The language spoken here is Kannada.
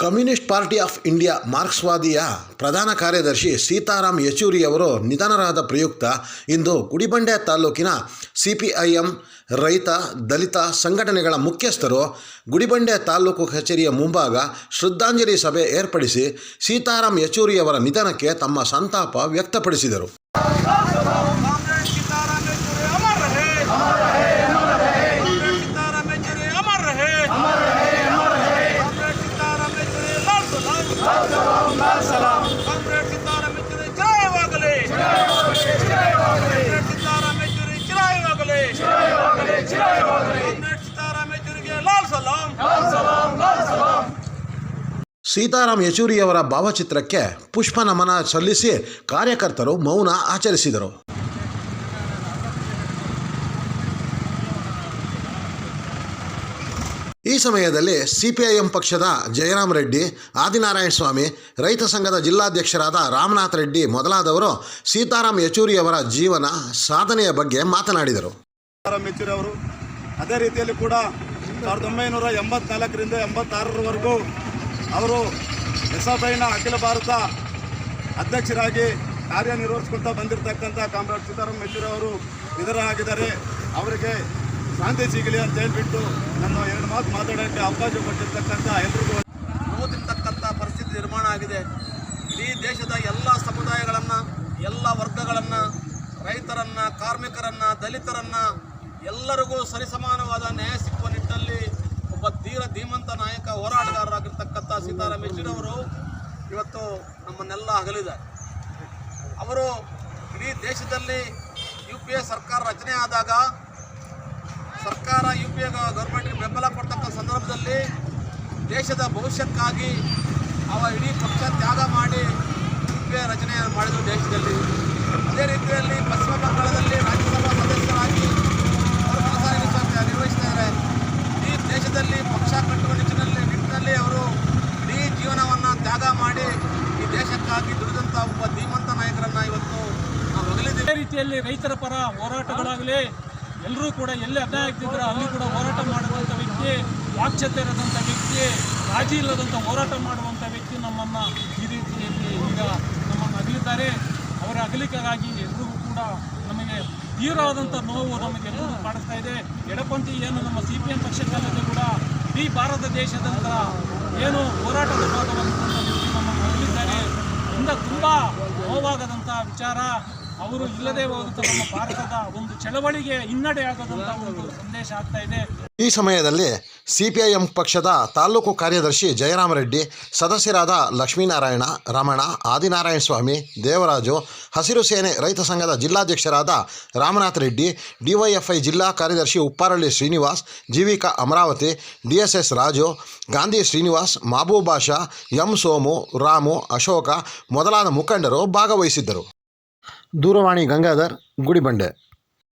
ಕಮ್ಯುನಿಸ್ಟ್ ಪಾರ್ಟಿ ಆಫ್ ಇಂಡಿಯಾ ಮಾರ್ಕ್ಸ್ವಾದಿಯ ಪ್ರಧಾನ ಕಾರ್ಯದರ್ಶಿ ಸೀತಾರಾಮ್ ಯೆಚೂರಿಯವರು ನಿಧನರಾದ ಪ್ರಯುಕ್ತ ಇಂದು ಗುಡಿಬಂಡೆ ತಾಲೂಕಿನ ಸಿ ಪಿ ಐ ಎಂ ರೈತ, ದಲಿತ ಸಂಘಟನೆಗಳ ಮುಖ್ಯಸ್ಥರು ಗುಡಿಬಂಡೆ ತಾಲೂಕು ಕಚೇರಿಯ ಮುಂಭಾಗ ಶ್ರದ್ಧಾಂಜಲಿ ಸಭೆ ಏರ್ಪಡಿಸಿ ಸೀತಾರಾಮ್ ಯೆಚೂರಿಯವರ ನಿಧನಕ್ಕೆ ತಮ್ಮ ಸಂತಾಪ ವ್ಯಕ್ತಪಡಿಸಿದರು. ಸೀತಾರಾಮ್ ಯೆಚೂರಿಯವರ ಭಾವಚಿತ್ರಕ್ಕೆ ಪುಷ್ಪ ನಮನ ಸಲ್ಲಿಸಿ ಕಾರ್ಯಕರ್ತರು ಮೌನ ಆಚರಿಸಿದರು. ಈ ಸಮಯದಲ್ಲಿ ಸಿಪಿಐಎಂ ಪಕ್ಷದ ಜಯರಾಮ್ ರೆಡ್ಡಿ, ಆದಿನಾರಾಯಣ ಸ್ವಾಮಿ, ರೈತ ಸಂಘದ ಜಿಲ್ಲಾಧ್ಯಕ್ಷರಾದ ರಾಮನಾಥ್ ರೆಡ್ಡಿ ಮೊದಲಾದವರು ಸೀತಾರಾಮ್ ಯೆಚೂರಿಯವರ ಜೀವನ ಸಾಧನೆಯ ಬಗ್ಗೆ ಮಾತನಾಡಿದರು. ಸೀತಾರಾಮ್ ಯೆಚೂರಿ ಅವರು ಅದೇ ರೀತಿಯಲ್ಲಿ ಕೂಡ ಸಾವಿರದ ಒಂಬೈನೂರ ಎಂಬತ್ನಾಲ್ಕರಿಂದ ಎಂಬತ್ತಾರರವರೆಗೂ ಅವರು ಎಸ್ ಎಫ್ ಐನ ಅಖಿಲ ಭಾರತ ಅಧ್ಯಕ್ಷರಾಗಿ ಕಾರ್ಯನಿರ್ವಹಿಸ್ಕೊಳ್ತಾ ಬಂದಿರತಕ್ಕಂಥ ಕಾಮ್ರಾಡ್ ಸೀತಾರಾಮ್ ಯೆಚೂರಿ ಅವರು ನಿಧನರಾಗಿದ್ದಾರೆ ಅವರಿಗೆ ಸಿಗಲಿ ಅಂತ ಹೇಳ್ಬಿಟ್ಟು ನನ್ನ ಎರಡು ಮಾತು ಮಾತಾಡೋಕ್ಕೆ ಅವಕಾಶ ಕೊಟ್ಟಿರ್ತಕ್ಕಂಥ ಎಲ್ರಿಗೂ ನೋದಿರ್ತಕ್ಕಂಥ ಪರಿಸ್ಥಿತಿ ನಿರ್ಮಾಣ ಆಗಿದೆ. ಇಡೀ ದೇಶದ ಎಲ್ಲ ಸಮುದಾಯಗಳನ್ನು, ಎಲ್ಲ ವರ್ಗಗಳನ್ನು, ರೈತರನ್ನು, ಕಾರ್ಮಿಕರನ್ನು, ದಲಿತರನ್ನು ಎಲ್ಲರಿಗೂ ಸರಿಸಮಾನವಾದ ನ್ಯಾಯ ಸಿಕ್ಕುವ ನಿಟ್ಟಲ್ಲಿ ಒಬ್ಬ ಧೀರ, ಧೀಮಂತ ನಾಯಕ ಹೋರಾಟಗಾರರಾಗಿರ್ತಕ್ಕಂಥ ಸೀತಾರಾಮ್ ಯೆಚೂರವರು ಇವತ್ತು ನಮ್ಮನ್ನೆಲ್ಲ ಅಗಲಿದ್ದಾರೆ. ಅವರು ಇಡೀ ದೇಶದಲ್ಲಿ ಯು ಪಿ ಎ ಸರ್ಕಾರ ರಚನೆ ಆದಾಗ ಸರ್ಕಾರ ಯು ಪಿ ಎ ಗೌರ್ಮೆಂಟ್ಗೆ ಬೆಂಬಲ ಕೊಡ್ತಕ್ಕ ಸಂದರ್ಭದಲ್ಲಿ ದೇಶದ ಭವಿಷ್ಯಕ್ಕಾಗಿ ಅವ ಇಡೀ ಪಕ್ಷ ತ್ಯಾಗ ಮಾಡಿ ಯು ಪಿ ಎ ರಚನೆ ಮಾಡಿದರು ದೇಶದಲ್ಲಿ. ಅದೇ ರೀತಿಯಲ್ಲಿ ಪಶ್ಚಿಮ ಬಂಗಾಳದಲ್ಲಿ ರಾಜ್ಯಸಭಾ ಸದಸ್ಯರಾಗಿ ಅವರು ಈ ದೇಶದಲ್ಲಿ ಪಕ್ಷ ಕಟ್ಟುವ ನಿಟ್ಟಿನಲ್ಲಿ ನಿಟ್ಟಿನಲ್ಲಿ ಅವರು ಇಡೀ ಜೀವನವನ್ನು ತ್ಯಾಗ ಮಾಡಿ ಈ ದೇಶಕ್ಕಾಗಿ ದುಡಿದಂಥ ಒಬ್ಬ ಧೀಮಂತ ನಾಯಕರನ್ನು ಇವತ್ತು ನಾವು ಅದೇ ರೀತಿಯಲ್ಲಿ ರೈತರ ಪರ ಹೋರಾಟಗಳಾಗಲಿ ಎಲ್ಲರೂ ಕೂಡ ಎಲ್ಲಿ ಅಡ್ಡ ಆಗ್ತಿದ್ರೆ ಅಲ್ಲಿ ಕೂಡ ಹೋರಾಟ ಮಾಡುವಂಥ ವ್ಯಕ್ತಿ, ವಾಕ್ಚತೆ ಇರದಂಥ ವ್ಯಕ್ತಿ, ರಾಜಿ ಇಲ್ಲದಂಥ ಹೋರಾಟ ಮಾಡುವಂಥ ವ್ಯಕ್ತಿ ನಮ್ಮನ್ನು ಈ ರೀತಿಯಲ್ಲಿ ಈಗ ನಮ್ಮನ್ನು ಅಗಲಿದ್ದಾರೆ. ಅವರ ಅಗಲಿಕೆಗಾಗಿ ಎಲ್ರಿಗೂ ಕೂಡ ನಮಗೆ ತೀವ್ರವಾದಂಥ ನೋವು ನಮಗೆಲ್ಲರಿಗೂ ಕಾಣಿಸ್ತಾ ಇದೆ. ಎಡಪಂಥಿ ಏನು ನಮ್ಮ ಸಿ ಪಿ ಎಂ ಪಕ್ಷಕ್ಕಲ್ಲದೆ ಕೂಡ ಇಡೀ ಭಾರತ ದೇಶದಂಥ ಏನು ಹೋರಾಟದ ವ್ಯಕ್ತಿ ನಮ್ಮನ್ನು ಅಗಲಿದ್ದಾರೆ. ಇಂದ ತುಂಬ ನೋವಾಗದಂಥ ವಿಚಾರ. ಅವರು ಇಲ್ಲದೆ ಹೋದಂಥ ನಮ್ಮ ಭಾರತದ ಒಂದು ಚಳವಳಿಗೆ ಹಿನ್ನಡೆ ಆಗೋದಂಥ ಒಂದು ಸಂದೇಶ ಆಗ್ತಾ ಇದೆ. ಈ ಸಮಯದಲ್ಲಿ ಸಿಪಿಐಎಂ ಪಕ್ಷದ ತಾಲೂಕು ಕಾರ್ಯದರ್ಶಿ ಜಯರಾಮ ರೆಡ್ಡಿ, ಸದಸ್ಯರಾದ ಲಕ್ಷ್ಮೀನಾರಾಯಣ, ರಮಣ, ಆದಿನಾರಾಯಣ ಸ್ವಾಮಿ, ದೇವರಾಜು, ಹಸಿರು ಸೇನೆ ರೈತ ಸಂಘದ ಜಿಲ್ಲಾಧ್ಯಕ್ಷರಾದ ರಾಮನಾಥ್ ರೆಡ್ಡಿ, ಡಿವೈಎಫ್ಐ ಜಿಲ್ಲಾ ಕಾರ್ಯದರ್ಶಿ ಉಪ್ಪಾರಳ್ಳಿ ಶ್ರೀನಿವಾಸ್, ಜೀವಿಕಾ ಅಮರಾವತಿ, ಡಿಎಸ್ಎಸ್ ರಾಜು, ಗಾಂಧಿ ಶ್ರೀನಿವಾಸ್ ಮಾಬೂಬಾಷಾ ಬಾಷಾ ಎಂ ಸೋಮು, ರಾಮು, ಅಶೋಕ ಮೊದಲಾದ ಮುಖಂಡರು ಭಾಗವಹಿಸಿದ್ದರು. ದೂರವಾಣಿ ಗಂಗಾಧರ್ ಗುಡಿಬಂಡೆ